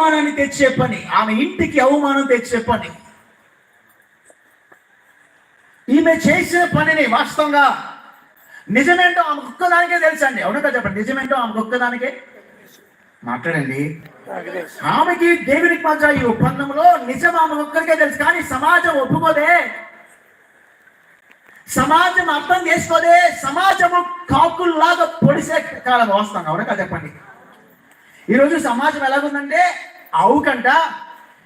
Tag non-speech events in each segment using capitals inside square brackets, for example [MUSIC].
అవమానాన్ని తెచ్చే పని ఆమె ఇంటికి అవమానం తెచ్చే పని. ఈమె చేసే పనిని వాస్తవంగా నిజమేంటో ఆమె ఒక్కదానికే తెలుసండి. అవును కదా చెప్పండి నిజమేంటో ఆమె ఒక్కదానికే? మాట్లాడండి. ఆమెకి దేవునికి మధ్య ఈ ఒప్పందంలో నిజం ఆమె ఒక్కరికే తెలుసు కానీ సమాజం ఒప్పుకోదే. సమాజం అర్థం చేసుకోదే. సమాజము కాకుల్లాగా పొడిసే కాలం వస్తాను అవునా కదా చెప్పండి. ఈరోజు సమాజం ఎలాగుందంటే ఆవుకంట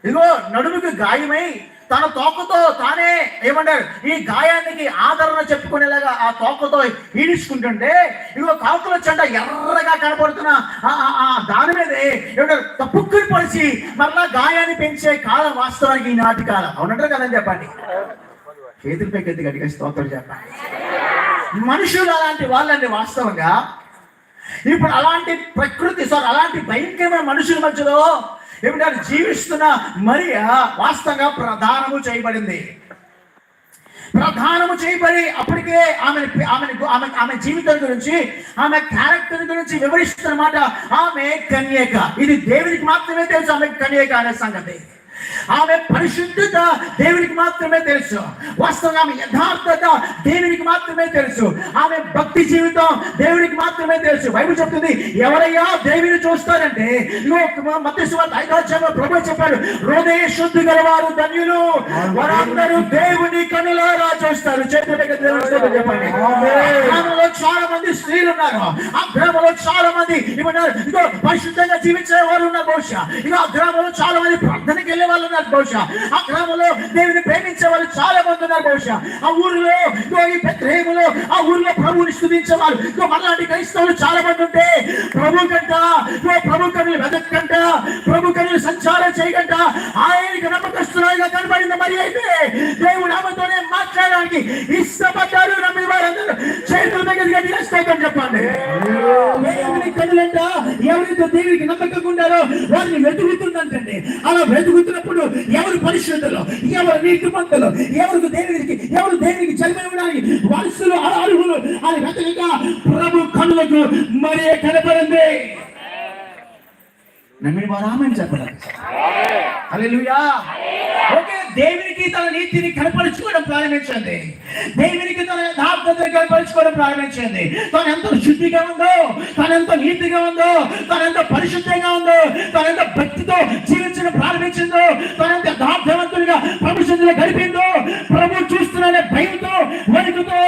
ఇదిగో నడుముకి గాయమై తన తోకతో తానే ఏమంటారు ఈ గాయానికి ఆదరణ చెప్పుకునేలాగా ఆ తోకతో ఈడ్చుకుంటుంటే ఇదిగో కాకుల చెంట ఎర్రగా కనపడుతున్న ఆ- దాని మీదే ఏమంటారు తప్పుక్కుని పొడిచి మరలా గాయాన్ని పెంచే కాలం వాస్తవానికి ఈనాటి కాలం. అవునంటారు కదని చెప్పండి. చేతులపై గట్టి గట్టిగా స్తోత్రం చెప్పండి. మనుషులు అలాంటి వాళ్ళండి వాస్తవంగా. ఇప్పుడు అలాంటి ప్రకృతి సార్ అలాంటి భయంకరమైన మనుషుల మధ్యలో ఏమిటంటే జీవిస్తున్న మరియ వాస్తవంగా ప్రధానము చేయబడింది. ప్రధానము చేయబడి అప్పటికే ఆమె ఆమె ఆమె ఆమె జీవితం గురించి ఆమె క్యారెక్టర్ గురించి వివరిస్తున్నమాట. ఆమె కన్యక. ఇది దేవునికి మాత్రమే తెలుసు ఆమె కన్యక అనే సంగతి. ఆమె పరిశుద్ధత దేవునికి మాత్రమే తెలుసు. వాస్తవంగా ఆమె యథార్థత దేవునికి మాత్రమే తెలుసు. ఆమె భక్తి జీవితం దేవునికి మాత్రమే తెలుసు. బైబిల్ చెప్తుంది ఎవరయ్యా దేవుని చూస్తారంటే? ఐదాధ్యాయంలో ప్రభు చెప్పాడు హృదయ శుద్ధి గలవారు ధన్యులు. వారందరూ దేవుని కనులారా చూస్తారు. దేవుని చెప్పండి. గ్రామంలో చాలా మంది స్త్రీలు ఉన్నారు. ఆ గ్రామంలో చాలా మంది ఇవ్వన్నారు ఇదిగో పరిశుద్ధంగా జీవించే వారు ఉన్నారు బహుశా. ఇక ఆ గ్రామంలో చాలా మంది ప్రార్థనకి వెళ్ళే వాళ్ళు ఉన్నారు బహుశా. ఆ గ్రామంలో దేవుని ప్రేమించే వాళ్ళు చాలా మంది ఉన్నారు బహుశా. ఆ ఊరిలో ఇదిగో ఈ పెద్రేములో ఆ ఊరిలో ప్రభువుని స్థుతించే వాళ్ళు మనలాంటి క్రైస్తవులు చాలా మంది ఉంటే ప్రభు కంట ప్రభు కనులు వెదక్కంట ప్రభు కనులు సంచారం చేయకంట. ఆయనకి నమ్మకస్తున్నాయిగా కనబడింది మరి అయితే దేవుడు ఆమెతోనే మాట్లాడడానికి ఇష్టపడ్డారు నమ్మిన వారందరూ చేతుల దగ్గర గట్టిగా స్తోత్రం చెప్పండి. దేవుని కనులంట ఎవరైతే దేవునికి నమ్మకంగా ఉండారో వారిని వెతుకుతుందంటండి. అలా వెతుకు వెతుకుతున్నప్పుడు ఎవరు పరిశుద్ధులు? ఎవరు నీతిమంతులు ఎవరికి దేవునికి ఎవరు దేవునికి చదివినడానికి వరుసలు అర్హులు? అని వెతకగా ప్రభు కనులకు మరే కనపడింది? నమ్మిన వారు ఆమెను చెప్పలేదు. ఓకే దేవునికి తన నీతిని కనపరుచుకోవడం ప్రారంభించండి. దేవునికి తన యథార్థతను కనపరుచుకోవడం ప్రారంభించండి. తను ఎంత శుద్ధిగా ఉందో తను ఎంత నీతిగా ఉందో తను ఎంత పరిశుద్ధంగా ఉందో తను ఎంత భక్తితో జీవించడం ప్రారంభించిందో తను ఎంత యథార్థవంతుడిగా ప్రభుత్వంలో గడిపిందో ప్రభు చూస్తున్నానే భయంతో వణుకుతో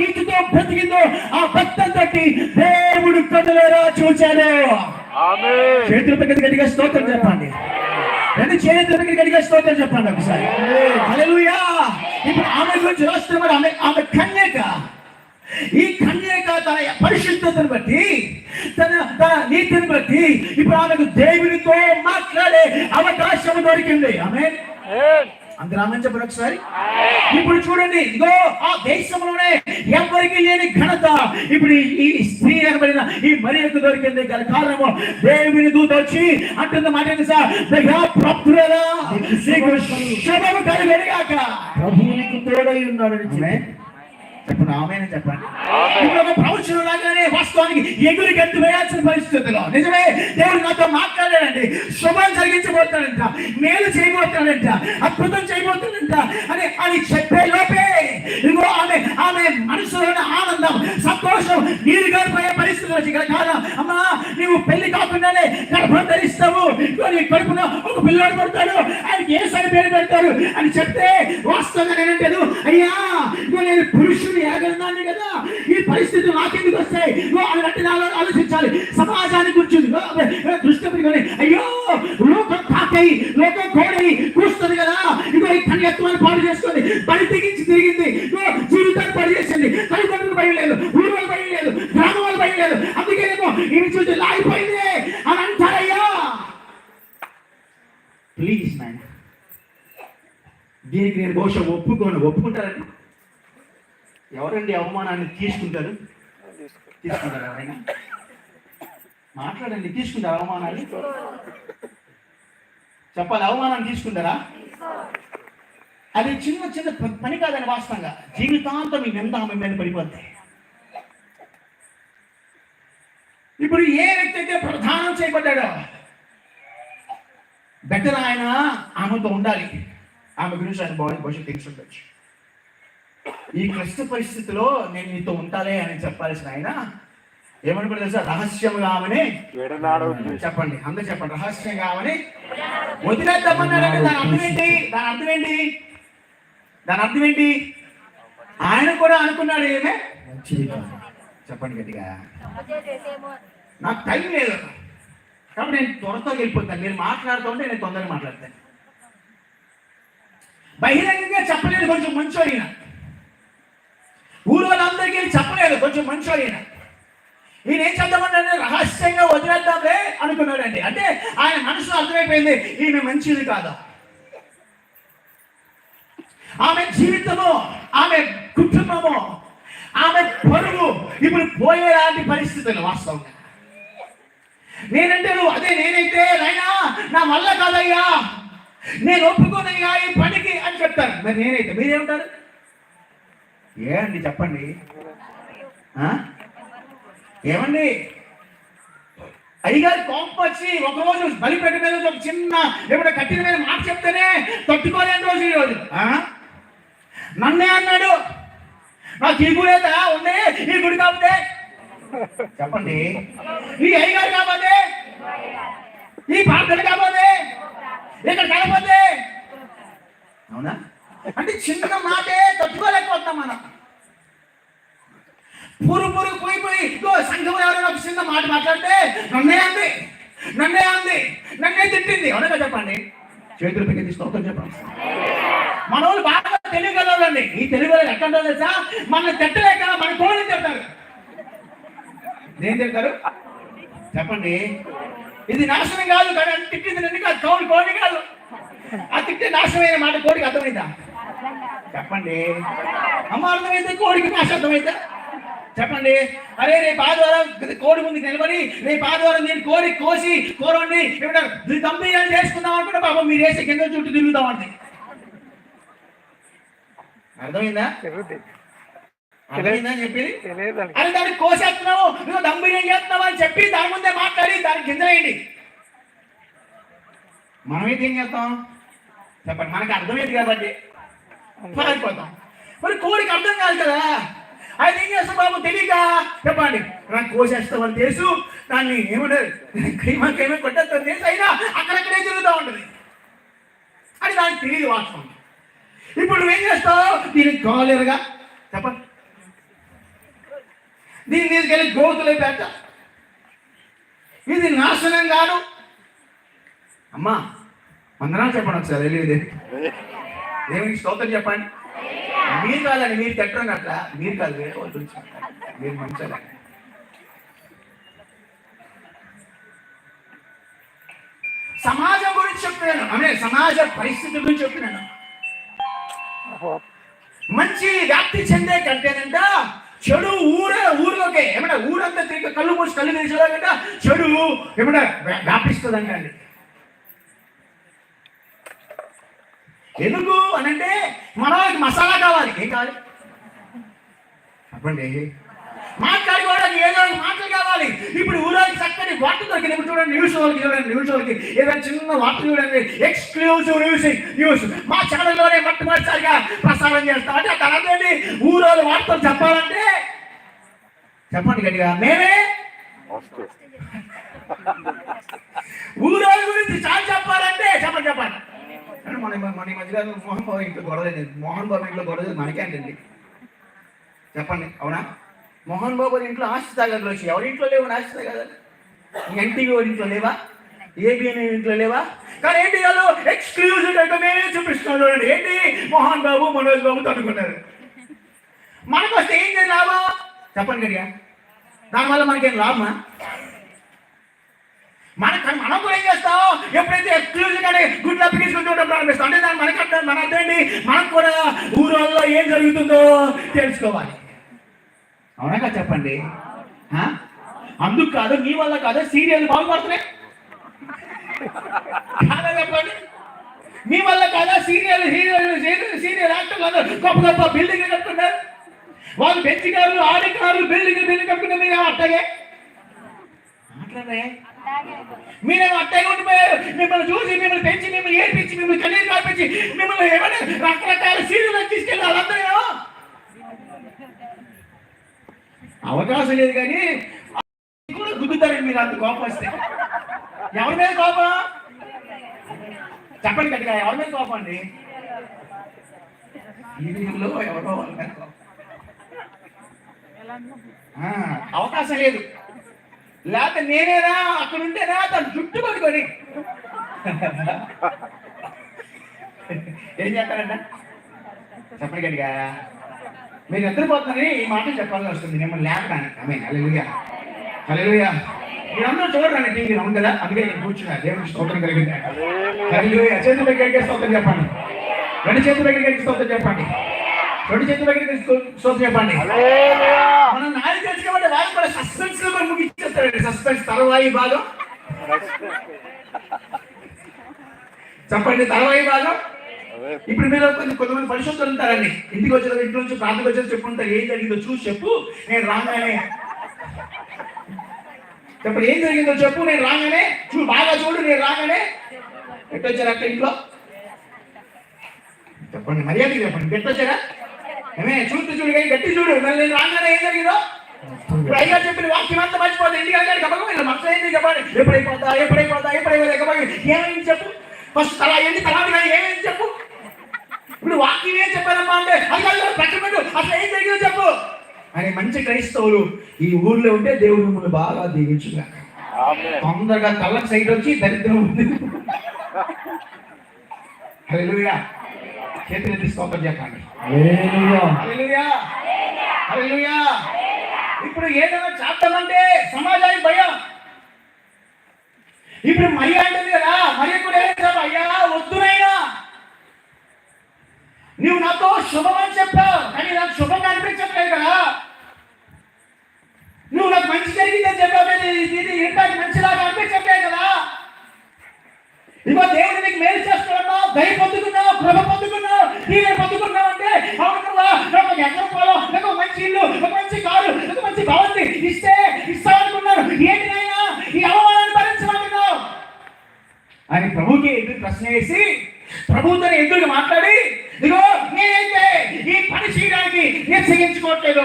నీతితో బ్రతికిందో ఆ భక్తం తట్టి దేవుడు కదలేరా చూచాడు చేతుల పక్కన గట్టిగా స్తోత్రం చెప్పండి. రెండు చేతుల పక్కన గట్టిగా స్తోత్రం చెప్పండి ఒకసారి. హల్లెలూయా. ఇప్పుడు ఆమె గురించి రాస్తున్నాడు ఆమె ఆమె కన్యక. ఈ కన్యక తన పరిశుద్ధతను బట్టి తన తన నీతిని బట్టి ఇప్పుడు ఆమెకు దేవునితో మాట్లాడే అవకాశం దొరికింది. ఆమె అందరూ ఆమె చెప్పండి ఒకసారి. ఇప్పుడు చూడండి ఇగో ఆ దేశంలోనే ఎవరికి లేని ఘనత. ఇప్పుడు ఈ- స్త్రీ అనబడిన ఈ మరియకు దొరికింది? గల కారణము దేవుని దూత వచ్చి అంటుంది మాట సార్? నీకు శుభము. ప్రభువునికి తోడై ఉన్నాడని ఆమె? చెప్పండి ఆమె చెప్పండి. ఇప్పుడు ఒక ప్రవచనం లాగానే వాస్తవానికి ఎగురు గంతు వేయాల్సిన పరిస్థితిలో. నిజమే దేవుడు నాతో మాట్లాడాడండి. శుభం కలిగించబోతాడంట మేలు చేయబోతాడంట అద్భుతం చేయబోతాడంట అని అని చెప్పే లోపే ఇదిగో ఆమె ఆమె మనసులోని ఆనందం సంతోషం నీరు గారిపోయే పరిస్థితి వచ్చి కాలం అమ్మా నీవు పెళ్ళి కాకుండానే గర్భం ధరిస్తావు. నీ కడుపున ఒక పిల్లోడు పడతాడు. ఆయనకి ఏ సరి పేరు పెడతారు అని చెప్తే వాస్తవంగా నేనంటాను అయ్యా నేను పురుషుని ఏగలన్నాను కదా? ఈ పరిస్థితి నాకెందుకు వస్తాయి? ఇదిగో అని ఆలోచించాలి. సమాజాన్ని గురించి దృష్టి పెట్టుకొని అయ్యో లోకం కాకై లోకం కోడై కూస్తుంది కదా? ఇదో ఈ కన్యత్వాన్ని పాడు చేసుకొని బలి తెగించి తిరిగింది. జీవితాన్ని పాడు చేసింది. తల్లిదండ్రులు భయం లేదు. ఊరు వాళ్ళు భయం లేదు. గ్రామం వాళ్ళు భయం లేదు. అందుకేనేమో ఇవి చూసి లాగిపోయింది అని అంటారయ్యా. ప్లీజ్ మ్యాన్ దీనికి నేను బహుశా ఒప్పుకోను. ఒప్పుకుంటారండి ఎవరండి అవమానాన్ని తీసుకుంటారు? తీసుకుంటారు ఎవరైనా? మాట్లాడండి తీసుకుంటారు అవమానాన్ని? చెప్పాలి అవమానాన్ని తీసుకుంటారా? అది చిన్న చిన్న పని కాదని వాస్తవంగా జీవితాంతం మీ నింద ఆమె మీద పడిపోద్ది. ఇప్పుడు ఏ వ్యక్తి అయితే ప్రధానం చేయబడ్డాడో బెటర్ ఆయన ఆమెతో ఉండాలి. ఆమె గురించి ఆయన బాడీ భవిష్యత్తు తెలిసి ఈ క్లిష్ట పరిస్థితిలో నేను నీతో ఉంటాలే అని చెప్పాల్సిన ఆయన ఏమనుకుంటే తెలుసా? రహస్యంగా ఆమెని విడనాడు చెప్పండి అందరూ చెప్పండి. రహస్యంగా ఆమెని వదిలేద్దామన్నాడంటే దాని అర్థం ఏంటి? దాని అర్థం ఏంటి? దాని అర్థం ఏంటి? ఆయన కూడా అనుకున్నాడు ఏమే? చెప్పండి గట్టిగా. నాకు టైం లేదు. కాబట్టి నేను త్వరతో వెళ్ళిపోతాను. మీరు మాట్లాడుతూ ఉంటే నేను తొందరగా మాట్లాడతాను. బహిరంగంగా చెప్పలేదు కొంచెం మంచో అయిన ఊరు వాళ్ళందరికీ చెప్పలేదు కొంచెం మంచో ఈయన. ఈయన ఏం చేద్దామన్నాడు రహస్యంగా వదిలేద్దాంలే అనుకున్నాడండి. అంటే ఆయన మనసులో అర్థమైపోయింది ఈమె మంచిది కాదు. ఆమె జీవితము ఆమె కుటుంబము ఆమె పరువు ఇప్పుడు పోయేలాంటి పరిస్థితులు వాస్తవంగా. నేనంటే నువ్వు అదే నేనైతే నాయనా నా వల్ల కాదయ్యా. నేను ఒప్పుకోనయ్యా ఈ పనికి అని చెప్తాను మరి నేనైతే మీరేమంటారు? ఏమండి చెప్పండి? ఏమండి? అయ్యగారు కోపం వచ్చి ఒకరోజు బలిపెట్ట మీద ఒక చిన్న ఏమైనా కట్టిన మీద మాట చెప్తేనే తట్టుకోలేని రోజు ఈరోజు ఆ? నన్నే అన్నాడు. నాకు ఈ గుడి లేదా? ఉంది ఈ గుడి కాకపోతే. చెప్పండి. ఈ అయ్యగారు కాకపోతే. ఈ పాత్రలు కాకపోతే. ఇక్కడ కాకపోతే. అవునా? అంటే చిన్న మాటే తట్టుకోలేకపోతున్నాం మనం. పురు పురు పోయి పోయి ఇగో సంఘం ఎవరైనా ఒక చిన్న మాట మాట్లాడితే నన్నే అంది నన్నే అంది నన్నే తిట్టింది. అవునగా చెప్పండి. చేతులు పెట్టి స్తోత్రం చెప్పండి. మన వాళ్ళు బాగా తెలియగలండి ఈ తెలుగు వాళ్ళు ఎక్కడ తెలుసా? మన తిట్టలేక మన కోళ్ళని తిడతారు. ఏం తిడతారు? చెప్పండి. ఇది నాశనం కాదు కానీ తిట్టింది నిన్ను కాదు కౌలు కోడి కాదు. ఆ తిట్టే నాశనమైన మాట కోడికి అర్థమైందా? చెప్పండి. అమ్మ అర్థమైతే కోడికి అర్థమైందా చెప్పండి. అరే రేపు ఆదివారం కోడి ముందుకు నిలబడి రేపు ఆదివారం నేను కోడి కోసి కోరండి తమ్మి అని చేసుకుందాం అనుకుంటే పాపం మీరు వేసే కింద చుట్టూ తిరుగుతాం అంటే అర్థమైందా అని చెప్పి అని దాన్ని కోసేస్తున్నావు నువ్వు దమ్ బిర్యానీ చేస్తున్నావు అని చెప్పి దాని ముందే మాట్లాడి దానికి కింద వేయండి. మనం అయితే ఏం చేస్తాం? చెప్పండి మనకి అర్థమైంది కాబట్టి పారిపోతాం మరి కోడికి అర్థం కాదు కదా? ఆయన ఏం చేస్తాం బాబు? తెలియక? చెప్పండి. నాకు కోసేస్తామని తెలుసు. దాన్ని ఏమంటారు? క్రీమా కొట్టేస్తాం తెలుసు అయినా అక్కడక్కడే తిరుగుతూ ఉంటుంది. అని దానికి తెలియదు వాస్తవం. ఇప్పుడు నువ్వేం చేస్తావు? దీనికి కాలేరుగా చెప్పండి. దీన్ని తీసుకెళ్ళి గోతులే పెట్ట ఇది నాశనం కాదు. అమ్మా వందనాలు చెప్పండి ఒకసారి తెలియదు దేవునికి స్తోత్రం చెప్పండి. మీరు కాదండి మీరు తిట్టడం అట్లా. మీరు కాదు వేరే వాళ్ళు. మీరు మంచిగా సమాజం గురించి చెప్తున్నాను అంటే సమాజ పరిస్థితి గురించి చెప్తున్నాను మంచి వ్యాప్తి చెందే కంటేనంట చెడు ఊరే ఊరిలోకే. ఏమంటే ఊరంతా తిరిగి కళ్ళు మూసి కళ్ళు తెరిచేలాగంట చెడు ఏమంటే వ్యా- వ్యాపిస్తుందంట అండి ఎందుకు అని అంటే మనకి మసాలా కావాలి. ఏం కావాలి? చెప్పండి. మాట్లాడుకోవడానికి ఏదో మాటలు కావాలి. ఇప్పుడు ఊరికి చక్కని వాటర్ దొరికింది. ఇప్పుడు చూడండి న్యూస్ వాళ్ళకి చూడండి న్యూస్ వాళ్ళకి ఏదైనా చిన్న వార్త చూడండి. ఎక్స్క్లూజివ్ న్యూస్ న్యూస్ మా ఛానల్లోనే మొట్టమొదటిసారిగా ప్రసారం చేస్తాం అంటే ఏంటి ఊరోళ్ళ వార్తలు చెప్పాలంటే చెప్పండి గట్టిగా. మేమే ఊరోళ్ళ గురించి చాలా చెప్పాలంటే చెప్పండి చెప్పండి. అంటే మన మన ఈ మధ్యకాలంలో మోహన్ బాబు ఇంట్లో గొడవ లేదు మోహన్ బాబు ఇంట్లో గొడవ లేదు మనకే అంటండి. చెప్పండి అవునా? మోహన్ బాబు ఇంట్లో ఆస్తి తగ్గట్లు వచ్చి ఎవరి ఇంట్లో లేవు ఆస్తి తగ్గదు ఎన్టీవీ వాడి ఇంట్లో లేవా? ఏబిఎన్ ఇంట్లో లేవా? కానీ ఏంటి వాళ్ళు ఎక్స్క్లూజివ్ అంటే మేమే చూపిస్తున్నాం చూడండి. ఏంటి? మోహన్ బాబు మనోజ్ బాబు తట్టుకున్నారు మనకు వస్తే ఏం లాభం? చెప్పండి గడిగా దానివల్ల మనకేం లాభమా? మనకు మనం కూడా ఏం చేస్తాం? ఎప్పుడైతే ఎక్స్క్లూజివ్ గానే గుడ్లు అప్పగించుకుంటూ ప్రారంభిస్తాం. అంటే దాన్ని మనకి అర్థం మన అర్థం ఏంటి? మనకు కూడా ఊరోళ్ళలో ఏం జరుగుతుందో తెలుసుకోవాలి. అవునా చెప్పండి? అందుకు కాదు మీ వల్ల కాదు సీరియల్ బాగుపడుతున్నాయి. కాదా చెప్పండి? మీ వల్ల కాదా సీరియల్ హీరోలు సీరియల్ యాక్టర్లు కాదు గొప్ప గొప్ప బిల్డింగ్ కట్టుకున్నారు? వాళ్ళు బెంచ్ కార్లు ఆడి కార్లు బిల్డింగ్ బిల్డింగ్ కట్టుకున్నారు మీరేమో అట్టగే మాట్లాడే మీరేమో అట్టగే ఉండిపోయారు మిమ్మల్ని చూసి మిమ్మల్ని పెంచి మిమ్మల్ని తీసుకొచ్చి మిమ్మల్ని కన్నీరు కాపించి మిమ్మల్ని ఏమైనా రకరకాల సీరియల్ తీసుకెళ్ళి వాళ్ళందరూ అవకాశం లేదు కానీ కూడా గుద్దుతారండి మీరు అంత కోపం వస్తే. ఎవరి మీద కోపం? చెప్పండి గట్టిగా ఎవరి మీద కోపం అండి? ఈవినింగ్లో ఎవరో వాళ్ళ కోపం. అవకాశం లేదు. లేకపోతే నేనేనా అక్కడ ఉంటేనా తను జుట్టు పట్టుకొని ఏం చేస్తారంట? చెప్పండి గట్టిగా మీరు నిద్రపోతున్నారని ఈ మాట చెప్పాల్సి వస్తుంది. మిమ్మల్ని లేపడానికి. ఆమె అలెలుగా అలెలుగా మీరందరూ చూడండి టీవీ అవును కదా? అందుకే నేను కూర్చున్నా. దేవుడికి స్తోత్రం కలిగింది. హల్లెలూయా చేతుల దగ్గరికి స్తోత్రం చెప్పండి. రెండు చేతుల దగ్గరికి స్తోత్రం చెప్పండి. రెండు చేతుల దగ్గరికి స్తోత్రం చెప్పండి. మనం నాయకు తెలుసు కాబట్టి వాళ్ళు కూడా సస్పెన్స్లో కూడా ముగించేస్తారండి సస్పెన్స్ తర్వాయి భాగం చెప్పండి తర్వాయి భాగం. ఇప్పుడు మీరు కొంత కొంతమంది పరిశుద్ధులు ఉంటారండి. ఇంటికి వచ్చిన ఇంటి నుంచి ప్రాంతకు వచ్చిన చెప్పుకుంటారు. ఏం జరిగిందో చూసి చెప్పు నేను రాగానే. చెప్పండి ఏం జరిగిందో చెప్పు నేను రాగానే. చూ బాగా చూడు నేను రాగానే. ఎట్టొచ్చారు అక్క ఇంట్లో? చెప్పండి మర్యాద చెప్పండి. పెట్టొచ్చారా ఏమే చూడు చూడు కానీ గట్టి చూడు. మళ్ళీ నేను రాగానే ఏం జరిగిందో? ఇప్పుడు అయ్యా చెప్పిన వాక్యం అంతా మర్చిపోతే ఇంటికి వెళ్ళాలి కబగ మనసు ఏంటి చెప్పండి ఎప్పుడైపోతా ఎప్పుడైపోతా ఎప్పుడైపోతా కబగ ఏమైంది చెప్పు? ఫస్ట్ తలా ఏంటి కానీ ఏమైంది చెప్పు? ఇప్పుడు వాక్యం ఏం చెప్పారమ్మా అంటే అది కాదు పక్కన పెట్టు అసలు ఏం జరిగిందో చెప్పు. అని మంచి క్రైస్తవులు ఈ ఊర్లో ఉంటే దేవుడు మిమ్మల్ని బాగా దీవించుగా. తొందరగా కళ్ళకి సైడ్ వచ్చి దరిద్రం ఉంది. [LAUGHS] హల్లెలూయా. హల్లెలూయా. ఇప్పుడు ఏదైనా చేద్దామంటే సమాజానికి భయం. ఇప్పుడు మరియ అంటుంది కదా మరియ కూడా ఏం అయ్యా వద్దునైనా నువ్వు నాతో శుభం అని చెప్పావు కానీ నాకు శుభంగా అనిపించట్లేదు కదా. నువ్వు నాకు మంచి జరిగిందని చెప్పావు ఇది మంచిలాగా అనిపించట్లేదు కదా. ఇదిగో దేవుడు నీకు మేలు చేస్తున్నావు దయ పొందుకున్నావు కృప పొందుకున్నావు. నీవే పొందుకున్నావు అంటే అవును కదా నాకు ఒక ఎకరం పొలం నాకు మంచి ఇల్లు ఒక మంచి కారు ఒక మంచి భవంతి ఇస్తే ఇస్తామనుకున్నారు ఏంటి నాయనా? ఈ అవమానాన్ని భరించమంటున్నావు అని ప్రభుకి ఎదురు ప్రశ్న వేసి ప్రభుత్వం ఎదురుగా మాట్లాడి ఇదిగో నేనైతే ఈ పని చేయడానికి నిశ్చయించుకోవట్లేదు.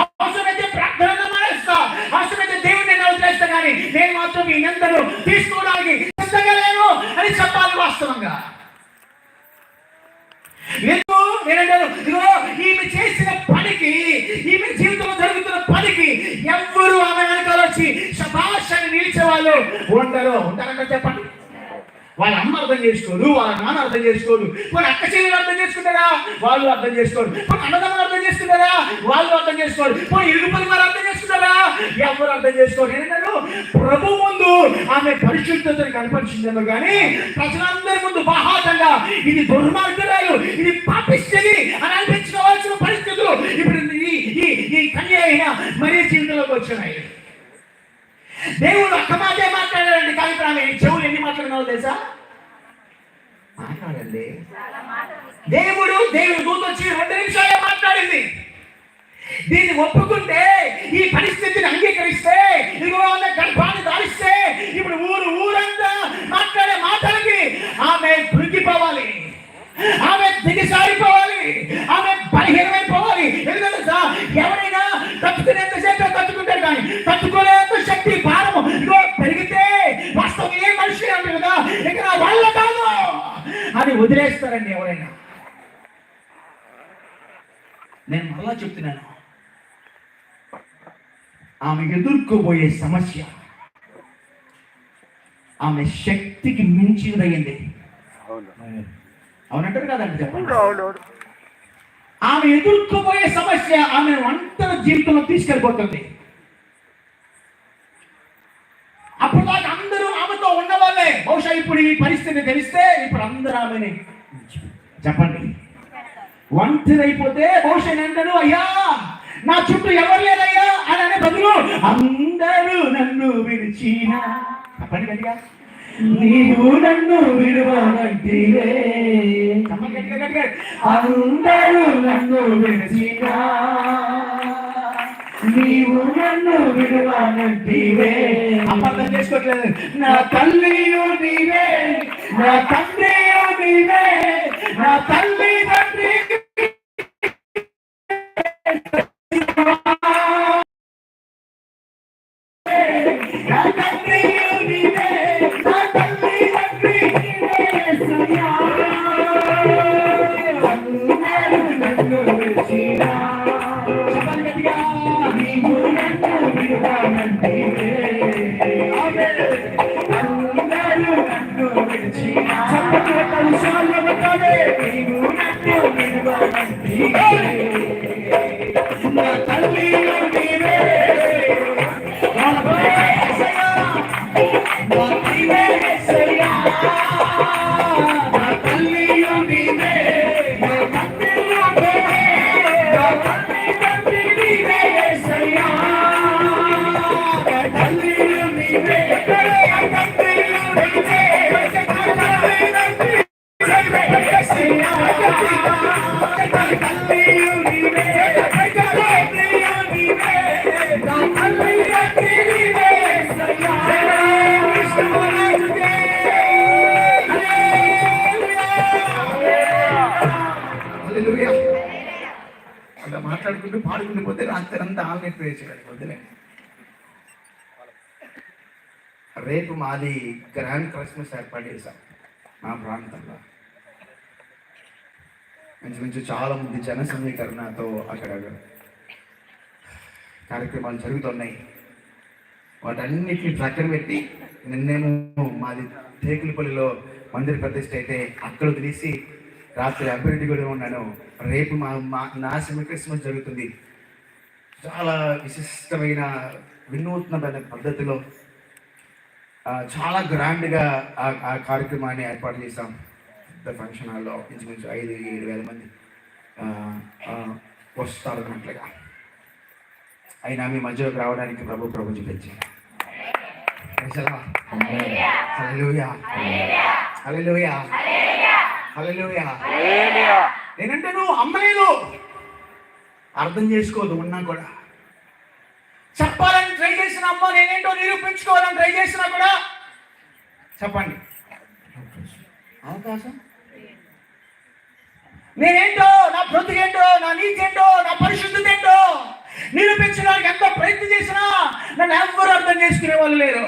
అవసరమైతే ప్రార్థన మానేస్తా అవసరమైతే దేవుడిని నేను వదిలేస్తా కానీ నేను మాత్రం మీ అందరూ తీసుకోవడానికి సిద్ధంగా లేను అని చెప్పాలి వాస్తవంగా ఎందుకు నేనంటాను ఇదిగో ఈమె చేసిన పనికి ఈమె జీవితంలో జరుగుతున్న పనికి ఎవ్వరు ఆమె వెనకాల వచ్చి శభాష్ అని నిలిచే వాళ్ళు ఉండరు ఉంటారంటే చెప్పండి వాళ్ళ అమ్మ అర్థం చేసుకోరు వాళ్ళ నాన్న అర్థం చేసుకోరు వాళ్ళ అక్క చెల్లెలు అర్థం చేసుకుంటారా? వాళ్ళు అర్థం చేసుకోరు. వాళ్ళ అన్నదమ్ములు అర్థం చేసుకుంటారా? వాళ్ళు అర్థం చేసుకోరు. పోనీ ఇరుగు పని అర్థం చేసుకుంటారా? ఎవరు అర్థం చేసుకోరు. ఎందుకంటే ప్రభు ముందు ఆమె పరిశుద్ధతను కనపరిచిందేమో కానీ ప్రజలందరి ముందు బాహాటంగా ఇది దుర్మార్గురాలు ఇది పాపిస్తుంది అని అనిపించుకోవాల్సిన పరిస్థితులు ఇప్పుడు ఈ ఈ కన్య అయిన మరీ జీవితంలోకి వచ్చినాయి. దేవుడు ఒక్క మాటే మాట్లాడాడండి. కానీ ఆమె చెవులు ఎన్ని మాట్లాడినావు తెలుసా మాట్లాడండి దేవుడు దేవుడు దూత వచ్చి రెండు నిమిషాలే మాట్లాడింది. దీన్ని ఒప్పుకుంటే ఈ పరిస్థితిని అంగీకరిస్తే ఇదిగో ఉన్న గర్భాన్ని దారిస్తే ఇప్పుడు ఊరు ఊరంతా మాట్లాడే మాటలకి ఆమె కృంగిపోవాలి ఆమె దిగిసారిపోవాలి ఆమె బలహీనమైపోవాలి. ఎందుకంటే ఎవరైనా తట్టుకునేంత సేపు తట్టుకుంటారు కానీ తట్టుకోలేంత శక్తి భారము ఇదిగో పెరిగితే వాస్తవం ఏ మనిషి అంటారు కదా? ఇక వాళ్ళ కాదు. అని వదిలేస్తారండి ఎవరైనా. నేను మళ్ళా చెప్తున్నాను. ఆమె ఎదుర్కోబోయే సమస్య ఆమె శక్తికి మించినదయ్యింది అవును. అవునంటారు కదండి చెప్పండి. ఆమె ఎదుర్కోబోయే సమస్య ఆమె ఒంటరి జీవితంలో తీసుకెళ్ళిపోతుంది. అప్పుడు దాకా అందరూ ఆమెతో ఉన్నవాళ్ళే. బహుశా ఇప్పుడు ఈ పరిస్థితి తెలిస్తే ఇప్పుడు అందరూ ఆమెని చెప్పండి. ఒంటరైపోతే భవిష్యత్ అంటాడు అయ్యా నా చుట్టూ ఎవరు లేరయ్యా? అని అనే బదులు అందరూ నన్ను విడిచిన చెప్పండి గట్టిగా. నీవు నన్ను విడువనంటివే అందరూ నన్ను విడిచిన నీవు నన్ను విడువనంటివే అపార్థం చేసుకోవట్లేదు నా తల్లియు నీవే నా తండ్రియు నీవే నా తల్లి మాది గ్రాండ్ క్రిస్మస్ ఏర్పాటు చేశాం మా ప్రాంతంలో. మంచి చాలా మంది జన సమీకరణతో అక్కడ కార్యక్రమాలు జరుగుతున్నాయి. వాటన్నిటిని ప్రక్కన పెట్టి నిన్నేమో మాది తేకులపల్లిలో మందిర ప్రతిష్ట అయితే అక్కడ తెలిసి రాత్రి అభివృద్ధి కూడా ఉన్నాను. రేపు మా మా నా సెమీ క్రిస్మస్ జరుగుతుంది. చాలా విశిష్టమైన వినూత్నమైన పద్ధతిలో చాలా గ్రాండ్గా ఆ ఆ కార్యక్రమాన్ని ఏర్పాటు చేశాం. పెద్ద ఫంక్షన్ హాల్లో ఇంచుమించు ఐదు ఏడు వేల మంది వస్తారు అన్నట్లుగా. అయినా మీ మధ్యలోకి రావడానికి ప్రభు ప్రభు హల్లెలూయా. నేనంటే నువ్వు అమ్మలేదు. అర్థం చేసుకోదు ఉన్నా కూడా. చెప్పాలని ట్రై చేసిన అమ్మ నేనేంటో నిరూపించుకోవాలని ట్రై చేసినా కూడా చెప్పండి. అవకాశం? నేనేంటో నా బ్రతుకేంటో నా నీతేంటో నా పరిశుద్ధత ఏంటో నిరూపించడానికి ఎంతో ప్రయత్నం చేసినా నన్ను ఎవ్వరు అర్థం చేసుకునే వాళ్ళు లేరు.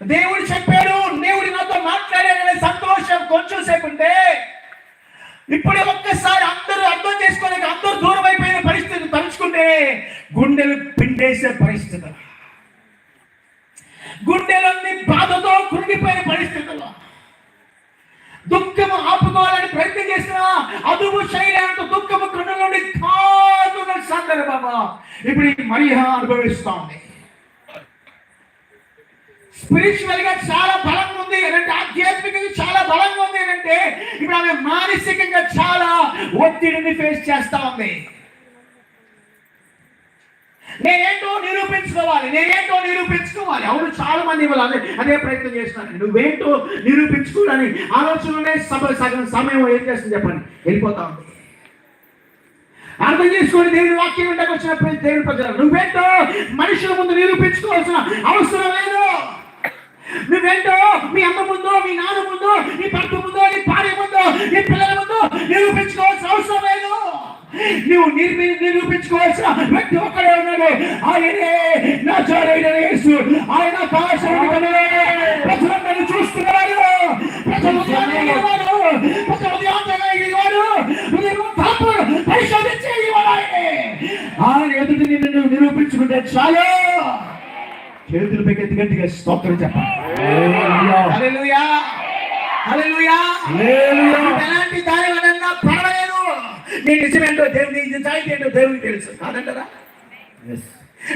దేవుడు చెప్పాడు దేవుడు నాతో మాట్లాడాడనే సంతోషం కొంచెం సేపు ఉంటే ఇప్పుడు ఒక్కసారి అర్థం చేసుకోలేక అందరూ దూరం అయిపోయిన పరిస్థితి తలుచుకుంటే గుండెలు పిండేసే పరిస్థితి గుండెలన్నీ బాధతో కృంగిపోయిన పరిస్థితుల్లో దుఃఖము ఆపుకోవాలని ప్రయత్నం చేసినా అదుపు శైలంత దుఃఖము కన్ను నుండి కాదు సందర్భమా ఇప్పుడు ఈ మరియ అనుభవిస్తోంది స్పిరిచువల్గా చాలా బలంగా ఉంది. ఏంటంటే ఆధ్యాత్మికంగా చాలా బలంగా ఉంది. ఏంటంటే ఇప్పుడు ఆమె మానసికంగా చాలా ఒత్తిడిని ఫేస్ చేస్తా ఉంది. నేనేంటో నిరూపించుకోవాలి. నేనేంటో నిరూపించుకోవాలి. అవును చాలా మంది ఇవాళ అదే ప్రయత్నం చేస్తున్నాను నువ్వేంటో నిరూపించుకోవాలని ఆలోచనలోనే సభ సగం సమయం ఏం చేస్తుంది చెప్పండి? వెళ్ళిపోతా ఉంది. అర్థం చేసుకొని దేవుని వాక్యం ఉండకొచ్చిన వచ్చినప్పుడు దేవుని ప్రజలు నువ్వేంటో మనుషుల ముందు నిరూపించుకోవాల్సిన అవసరం లేదు. నువ్వేంటో? మీ అమ్మ ముందు మీ నాన్న ముందు నీ భర్త ముందు నీ భార్య ముందు నీ పిల్లల ముందు నిరూపించుకోవాల్సిన అవసరం లేదు. నువ్వు నిర్మి నిరూపించుకోవాల్సిన వ్యక్తి ఒక్కడే ఉన్నాడు. ఆయనే నా చారైన యేసు. ఆయన కాశం ప్రజలందరూ చూస్తున్నారు ప్రజలు ఉదయాన్నేవాడు ఆయన ఎదుటి నిన్ను నువ్వు నిరూపించుకుంటే చాలు. చేతులు పెట్టి గట్టిగా స్తోత్రం హల్లెలూయా. హల్లెలూయా. నువ్వు ఎలాంటి దాని వలన పడలేదు. నీ నిజమేంటో దేవుని నీ నిజాయితీ ఏంటో దేవునికి తెలుసు. కాదంటారా?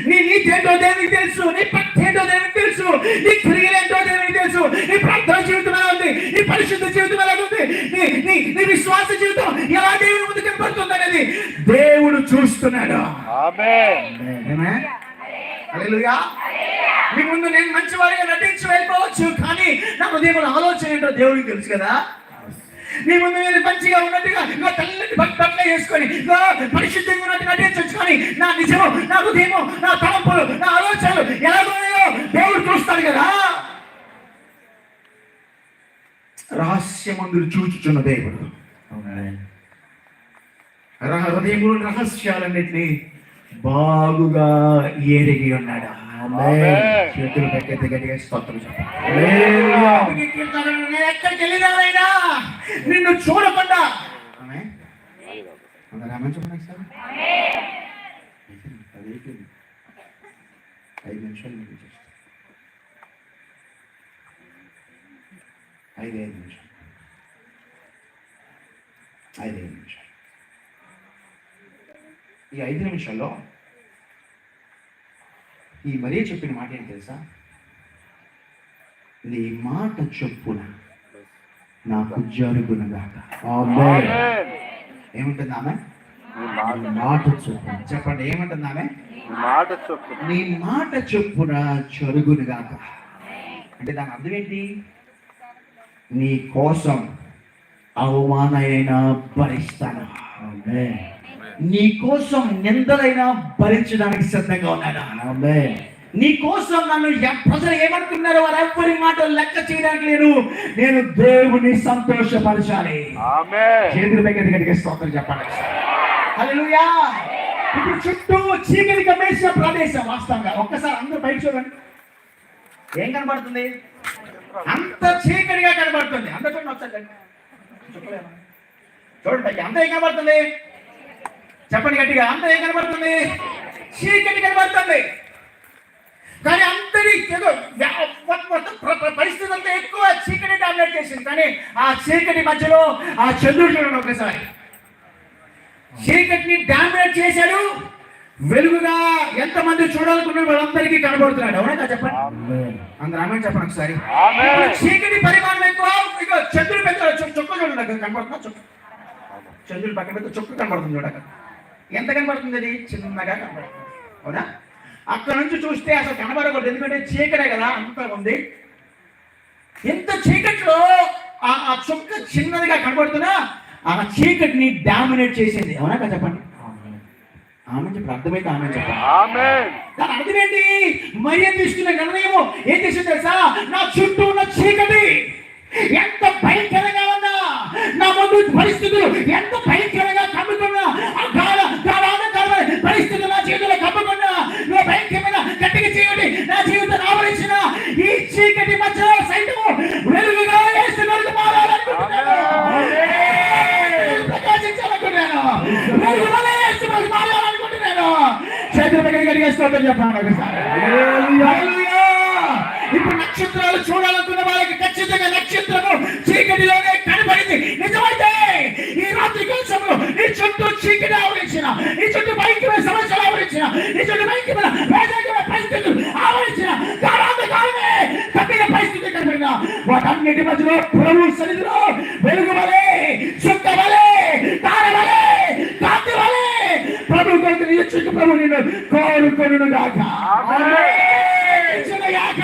నీ నీతి ఏంటో దేవునికి తెలుసు. నీ భక్తి ఏంటో దేవునికి తెలుసు. నీ క్రియలు ఏంటో దేవునికి తెలుసు. నీ ప్రార్థన జీవితం ఎలా ఉంది. నీ పరిశుద్ధ జీవితం ఎలా ఉంది. నీ నీ నీ విశ్వాస జీవితం ఎలా దేవుని ముందు కనపడుతుంది అనేది దేవుడు చూస్తున్నాడు. ఆమేన్ హల్లెలూయా మీ ముందు నేను మంచివాడిగా నటించి వెళ్ళిపోవచ్చు కానీ నా హృదయంలో ఆలోచన ఏంటో దేవుడికి తెలుసు కదా? నీ ముందు నేను మంచిగా ఉన్నట్టుగా నా తల్లిని భక్తి బట్టలు వేసుకొని నా పరిశుద్ధంగా ఉన్నట్టు నటించవచ్చు కానీ నా నిజము నా హృదయము నా తలంపులు నా ఆలోచనలు ఎలా ఉన్నాయో దేవుడు చూస్తా చెప్పాలి కదా? రహస్యమందులు చూచుచున్న దేవుడు. హృదయములు రహస్యాలన్నింటినీ బాగుగా ఎరిగి ఉన్నాడు. చేతులు పెట్టేది గట్టిగా స్తోత్రం ఎక్కడికి వెళ్ళినానైనా నిన్ను చూడకుండా. ఆమె అందరూ ఆమె చెప్పండి సార్ ఐదు నిమిషాలు. ఐదు ఐదు నిమిషాలు. ఐదు ఐదు నిమిషాలు. ఈ ఐదు నిమిషాల్లో ఈ మరీ చెప్పిన మాట ఏంటి తెలుసా? నీ మాట చొప్పున నాకు జరుగునగాక. ఏముంటుంది ఆమె? మాట చొప్పున. చెప్పండి ఏముంటుంది ఆమె? మాట చొప్పు నీ మాట చొప్పున జరుగునుగాక. అంటే దాని అర్థం ఏంటి? నీ కోసం అవమానైనా భరిస్తాను. నీ కోసం నిందలైనా భరించడానికి సిద్ధంగా ఆమేన్. నీ కోసం నన్ను ఎ- ప్రజలు ఏమనుకున్నారో వారు ఎవ్వరి మాటలు లెక్క చేయడానికి నేను నేను దేవుని సంతోషపరచాలి. ఆమేన్. చేతుల దగ్గర గడిగే స్తోత్రం చెప్పాలి హల్లెలూయా. ఇప్పుడు చుట్టూ చీకటి కమ్మేసిన ప్రదేశం వాస్తవంగా. ఒక్కసారి అందరూ బయట చూడండి. ఏం కనబడుతుంది? అంత చీకటిగా కనబడుతుంది. అంత చూడండి ఒకసారి. చెప్పలేమా? చూడండి. అంత ఏం కనబడుతుంది? చెప్పండి గట్టిగా అంత ఏం కనబడుతుంది? చీకటి కనబడుతుంది. కానీ అందరి ఏదో పరిస్థితి అంతా ఎక్కువ చీకటి డామినేట్ చేసింది. కానీ ఆ చీకటి మధ్యలో ఆ చంద్రుడు చూడండి ఒకసారి. చీకటిని డామినేట్ చేశాడు. వెలుగుగా ఎంతమంది చూడాలనుకున్న వాళ్ళందరికీ కనబడుతున్నాడు. అవునా చెప్పండి. అందరూ ఆమె చెప్పండి ఒకసారి. చీకటి పరిమాణం ఎక్కువ. ఇక చంద్రుడు పెద్ద చుక్క చూడండి కనబడుతుందా? చుక్క. చంద్రుడు పక్కన పెద్ద చుక్క కనబడుతుంది చూడక ఎంత కనబడుతుంది అది? చిన్నగా కనబడుతుంది అవునా? అక్కడ నుంచి చూస్తే అసలు కనబడకూడదు. ఎందుకంటే చీకటే కదా అంత ఉంది. ఎంత చీకట్లో ఆ చుక్క చిన్నదిగా కనబడుతున్నా ఆ చీకటిని డామినేట్ చేసింది. అవునా కదా చెప్పండి. ఆమె చెప్పి అర్థమైతే ఆమె చెప్పండి ఆమేన్. దాని అర్థం ఏంటి? మరియ తీసుకున్న నిర్ణయం ఏం చేసింది తెలుసా? నా చుట్టూ ఉన్న చీకటి ఎంత భయంకరంగా ఉన్నా నా ముందు పరిస్థితులు ఎంత భయంకరంగా కమ్ముకున్నా పరిస్థితులు నా జీవితంలో కమ్ముకున్నా నువ్వు భయంకరమైన గట్టిగా చీకటి నా జీవితం ఆవరించిన ఈ చీకటి మధ్యలో సైతము వెలుగుగా వేస్తున్నారు మారాలనుకుంటున్నాను. ప్రకాశించాలనుకుంటున్నాను. మారాలనుకుంటున్నాను. చేతుల దగ్గర చెప్పాను. ఇప్పుడు నక్షత్రాలు చూడాలనుకున్న వాళ్ళకి ఖచ్చితంగా నక్షత్రము చీకటిలోనే కనబడింది నిజమైతే ఈ రాత్రి కోసము నీ చుట్టూ చీకటి ఆవరించిన నీ చుట్టూ భయంకరమైన సమస్యలు ఆవరించిన నీ చుట్టూ భయంకరమైన వేదకరమైన పరిస్థితులు ఆవరించిన కాలాంత కాలమే కఠిన పరిస్థితి కనబడిన వాటన్నిటి మధ్యలో ప్రభు సన్నిధిలో వెలుగు వలే చుక్క వలే తార వలే కాంతి వలే ప్రభు కొరకు నీ చుట్టూ ప్రభు నిన్ను కోరుకొనును గాక చిన్నగాక,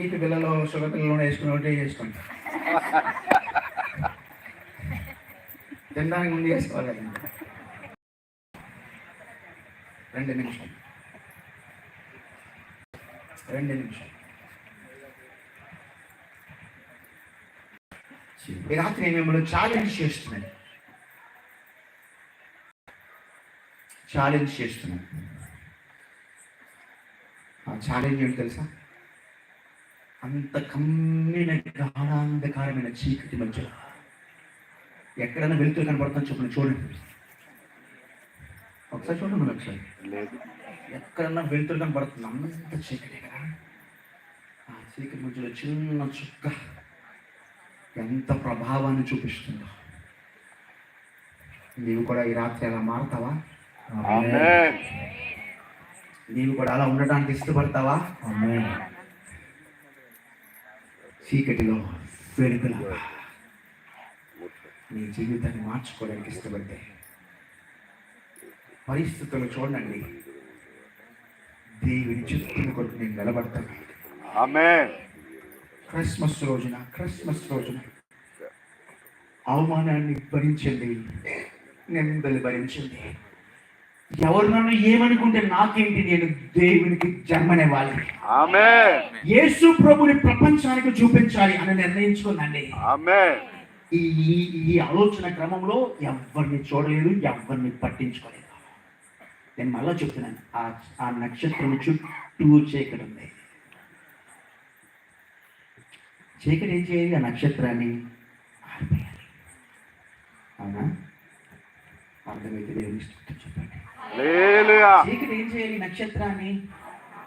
వీటి పిల్లలు షుగర్ పిల్లలు వేసుకుని ఒకటే చేసుకుంటారు. తినడానికి ముందు వేసుకోవాలి రెండు నిమిషాలు. రెండు నిమిషాలు. ఈ రాత్రి మిమ్మల్ని ఛాలెంజ్ చేస్తున్నాను. ఛాలెంజ్ చేస్తున్నాను. ఆ ఛాలెంజ్ ఏంటి తెలుసా? అంత కమ్మిన గాఢాంధకారమైన చీకటి మధ్యలో ఎక్కడైనా వెళ్తూ కనబడుతుందో చెప్పండి చూడండి. ఒకసారి చూడండి మనం ఒకసారి. లేదు. ఎక్కడన్నా వెళ్తురు కనబడుతుంది అంత చీకటి కదా. ఆ చీకటి మధ్యలో చిన్న చుక్క ఎంత ప్రభావాన్ని చూపిస్తుందో. నీవు కూడా ఈ రాత్రి అలా మారుతావా. నీవు కూడా అలా ఉండడానికి ఇష్టపడతావా. చీకటిలో వెలుగులా నీ జీవితాన్ని మార్చుకోవడానికి ఇష్టపడితే పరిస్థితులు చూడండి. దేవుని చుట్టూ కొరకు నేను నిలబడతాను. క్రిస్మస్ రోజున క్రిస్మస్ రోజున అవమానాన్ని భరించండి. నిందలు భరించండి. ఎవరు నన్ను ఏమనుకుంటే నాకేంటి నేను దేవునికి జన్మనివ్వాలి? యేసు ప్రభుని ప్రపంచానికి చూపించాలి అని నిర్ణయించుకుందండి ఆమెన్. ఈ ఈ- ఆలోచన క్రమంలో ఎవరిని చూడలేదు ఎవరిని పట్టించుకోలేదు. నేను మళ్ళా చెప్తున్నాను ఆ ఆ నక్షత్రం చుట్టూ చీకటి ఉంది. చీకటి ఏం చేయాలి? ఆ నక్షత్రాన్ని అవునా? అర్థమైతే దేవుని చెప్పండి. చీకటి ఏం చేయాలి? నక్షత్రాన్ని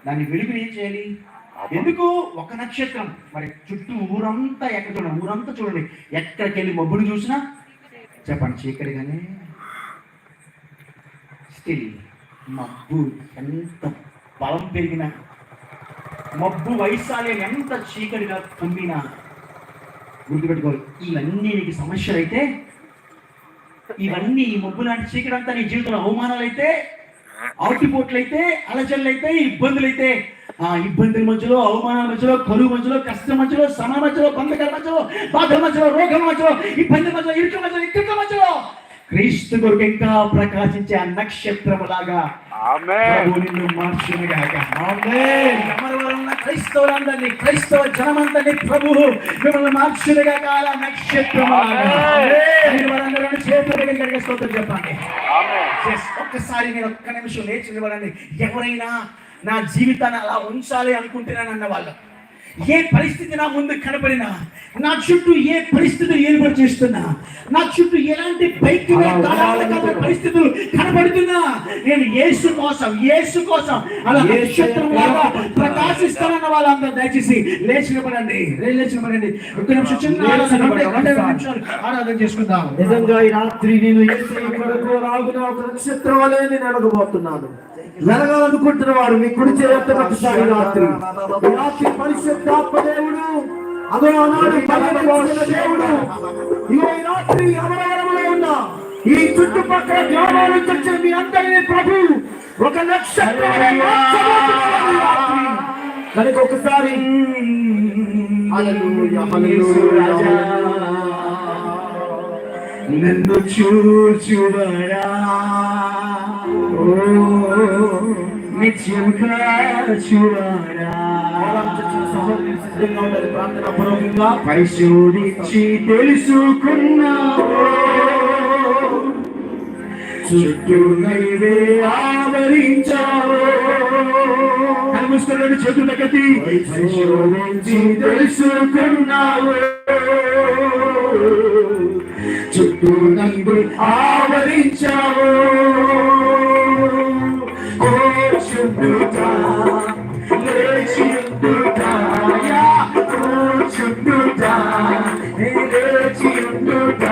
దాన్ని వెలుగుని ఏం చేయాలి? ఎందుకు? ఒక నక్షత్రం. మరి చుట్టూ ఊరంతా ఎక్కడ చూడండి? ఊరంతా చూడండి. ఎక్కడికి వెళ్ళి మబ్బును చూసినా? చెప్పండి చీకటిగానే? స్టిల్ మబ్బు ఎంత బలం పెరిగినా మబ్బు వైశాల్యం ఎంత చీకటిగా కమ్మినా గుర్తుపెట్టుకోవాలి. ఇవన్నీ నీకు సమస్యలు అయితే ఇవన్నీ ఈ మబ్బు లాంటి చీకటి అంతా నీ జీవితంలో అవమానాలు అయితే ఆటుపోట్లు అయితే అలచళ్ళు అయితే ఇబ్బందులు అయితే ఆ ఇబ్బందుల మధ్యలో అవమానాల మధ్యలో కరువు మధ్యలో కష్టం మధ్యలో శ్రమ మధ్యలో బంధకాల మధ్యలో బాధల మధ్యలో రోగం మధ్యలో ఇబ్బంది మధ్యలో ఇరుకు మధ్యలో ఇక్కల మధ్యలో క్రీస్తు కొరకు ఇంకా ప్రకాశించే ఆ నక్షత్రములాగా నిన్ను మార్చునుగాక. ఎవరి వలన క్రైస్తవులందరినీ క్రైస్తవ జనమందరినీ ప్రభు మిమ్మల్ని మార్చునుగాక అలా నక్షత్రములాగా. ఆమేన్. మీరు వారందరూ చేతుల దగ్గర కడిగే స్తోత్రం చెప్పండి ఆమెన్ Yes, ఒక్కసారి నేను ఒక్క నిమిషం లేచి నిలబడండి ఎవరైనా నా జీవితాన్ని అలా ఉంచాలి అనుకుంటున్నానన్న వాళ్ళు ఏ పరిస్థితి నా ముందు కనపడినా నా చుట్టూ ఏ పరిస్థితులు ఏర్పాటు చేస్తున్నా నా చుట్టూ ఎలాంటి బైక్ పరిస్థితులు కనపడుతున్నా నేను యేసు కోసం యేసు కోసం అలా ప్రకాశిస్తానన్న వాళ్ళందరూ దయచేసి లేచి నిలబడండి లే- లేచి నిలబడండి ఒక్క నిమిషం. చిన్న ఆరాధన, చేసుకుందాం. నిజంగా ఈ రాత్రి నేను కొరకు రాగున ఒక నక్షత్రం వలె నేను అడగబోతున్నాను వెలగాలనుకుంటున్న వారు మీ కుడి చేయొత్తసారి రాత్రి రాత్రి పరిశుద్ధాత్మ దేవుడు అదో ఆనాడు బలమైన దేవుడు ఈ రాత్రి అమరవరములో ఉన్న ఈ చుట్టుపక్కల గ్రామాల నుంచి వచ్చిన మీ అందరినీ ప్రభు ఒక రాత్రి. కనుక ఒకసారి. నన్ను చూచువరా నిత్యం నిత్యంగా పరిశోధించి తెలుసుకున్నా చుట్టూ నైవే ఆవరించావు. కనుమూసుకున్నాడు చేతుల గతి పరిశోధించి తెలుసుకున్నావు. చుట్టూ నైవే ఆవరించావు. లేచి ఉండుతా